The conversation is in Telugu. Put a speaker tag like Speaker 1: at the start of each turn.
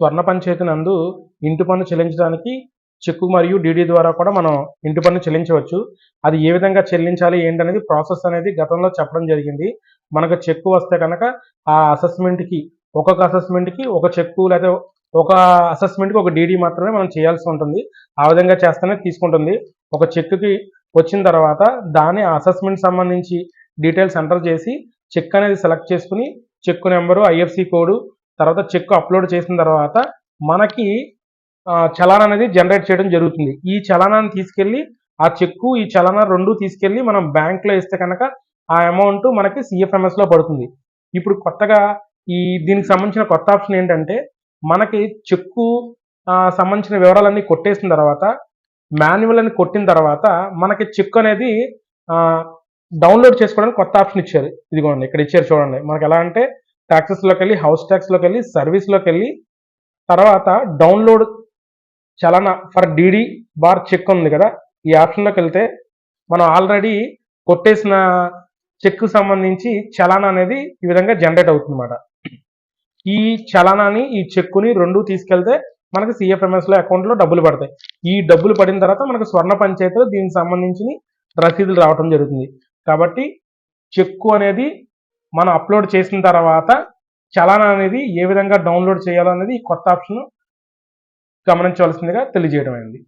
Speaker 1: స్వర్ణ పంచాయతీ నందు ఇంటి పన్ను చెల్లించడానికి చెక్కు మరియు డీడీ ద్వారా కూడా మనం ఇంటి పన్ను చెల్లించవచ్చు. అది ఏ విధంగా చెల్లించాలి ఏంటనేది ప్రాసెస్ అనేది గతంలో చెప్పడం జరిగింది. మనకు చెక్కు వస్తే కనుక ఆ అసెస్మెంట్కి ఒక్కొక్క అసెస్మెంట్కి ఒక చెక్కు లేదా ఒక అసెస్మెంట్కి ఒక డీడీ మాత్రమే మనం చేయాల్సి ఉంటుంది. ఆ విధంగా చేస్తేనే తీసుకుంటుంది. ఒక చెక్కుకి వచ్చిన తర్వాత దాని అసెస్మెంట్ సంబంధించి డీటెయిల్స్ ఎంటర్ చేసి చెక్ అనేది సెలెక్ట్ చేసుకుని చెక్కు నెంబరు ఐఎఫ్సి కోడ్ తర్వాత చెక్ అప్లోడ్ చేసిన తర్వాత మనకి చలాన్ అనేది జనరేట్ చేయడం జరుగుతుంది. ఈ చలానాన్ని తీసుకెళ్ళి ఆ చెక్కు ఈ చలానా రెండు తీసుకెళ్ళి మనం బ్యాంక్లో ఇస్తే కనుక ఆ అమౌంట్ మనకి సిఎఫ్ఎంఎస్లో పడుతుంది. ఇప్పుడు కొత్తగా ఈ దీనికి సంబంధించిన కొత్త ఆప్షన్ ఏంటంటే మనకి చెక్కు సంబంధించిన వివరాలన్నీ కొట్టేసిన తర్వాత మాన్యువల్ అని కొట్టిన తర్వాత మనకి చెక్ అనేది డౌన్లోడ్ చేసుకోవడానికి కొత్త ఆప్షన్ ఇచ్చారు. ఇదిగోండి ఇక్కడ ఇచ్చారు చూడండి. మనకి ఎలా అంటే ట్యాక్సెస్లోకి వెళ్ళి హౌస్ ట్యాక్స్లోకి వెళ్ళి సర్వీస్లోకి వెళ్ళి తర్వాత డౌన్లోడ్ చలన ఫర్ డీడీ బార్ చెక్ ఉంది కదా ఈ ఆప్షన్లోకి వెళ్తే మనం ఆల్రెడీ కొట్టేసిన చెక్కు సంబంధించి చలానా అనేది ఈ విధంగా జనరేట్ అవుతుంది ఈ చలానాన్ని ఈ చెక్కుని రెండు తీసుకెళ్తే మనకి సిఎఫ్ఎంఎస్లో అకౌంట్లో డబ్బులు పడతాయి. ఈ డబ్బులు పడిన తర్వాత మనకు స్వర్ణ పంచాయతీలో దీనికి సంబంధించి రసీదులు రావడం జరుగుతుంది. కాబట్టి చెక్కు అనేది మనం అప్లోడ్ చేసిన తర్వాత చలానా అనేది ఏ విధంగా డౌన్లోడ్ చేయాలనేది ఈ కొత్త ఆప్షన్ గమనించవలసిందిగా తెలియజేయడం అయింది.